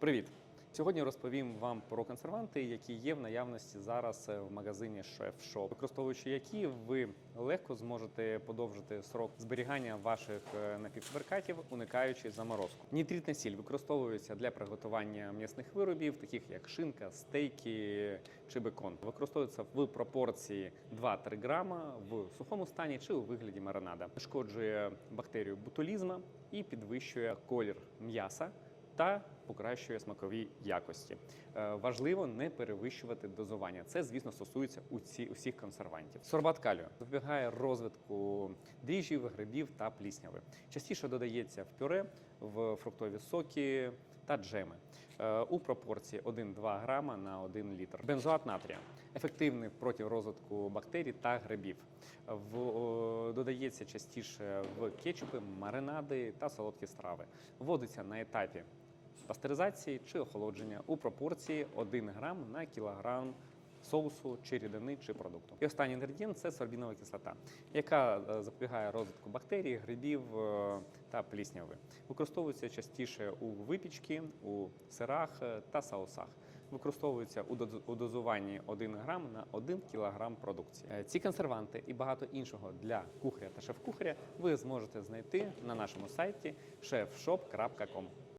Привіт! Сьогодні розповім вам про консерванти, які є в наявності зараз е, в магазині Chef Shop, використовуючи які ви легко зможете подовжити срок зберігання ваших е, напівфабрикатів, уникаючи заморозку. Нітритна сіль використовується для приготування м'ясних виробів, таких як шинка, стейки чи бекон. Використовується в пропорції 2-3 грама в сухому стані чи у вигляді маринада. Шкоджує бактерію ботулізма і підвищує колір м'яса та покращує смакові якості. Е, важливо не перевищувати дозування. Це, звісно, стосується уці, усіх консервантів. Сорбат калію запобігає розвитку дріжджів, грибів та плісняви. Частіше додається в пюре, в фруктові соки та джеми е, у пропорції 1-2 грама на 1 літр. Бензоат натрія ефективний проти розвитку бактерій та грибів. В, о, додається частіше в кетчупи, маринади та солодкі страви. Вводиться на етапі пастеризації чи охолодження у пропорції 1 грам на кілограм соусу чи рідини чи продукту. І останній інгредієнт це сорбінова кислота, яка е, запобігає розвитку бактерій, грибів е, та плісняви. Використовується частіше у випічці, у сирах е, та соусах. Використовується у дозуванні 1 грам на 1 кілограм продукції. Ці консерванти і багато іншого для кухаря та шеф-кухаря ви зможете знайти на нашому сайті chefshop.com.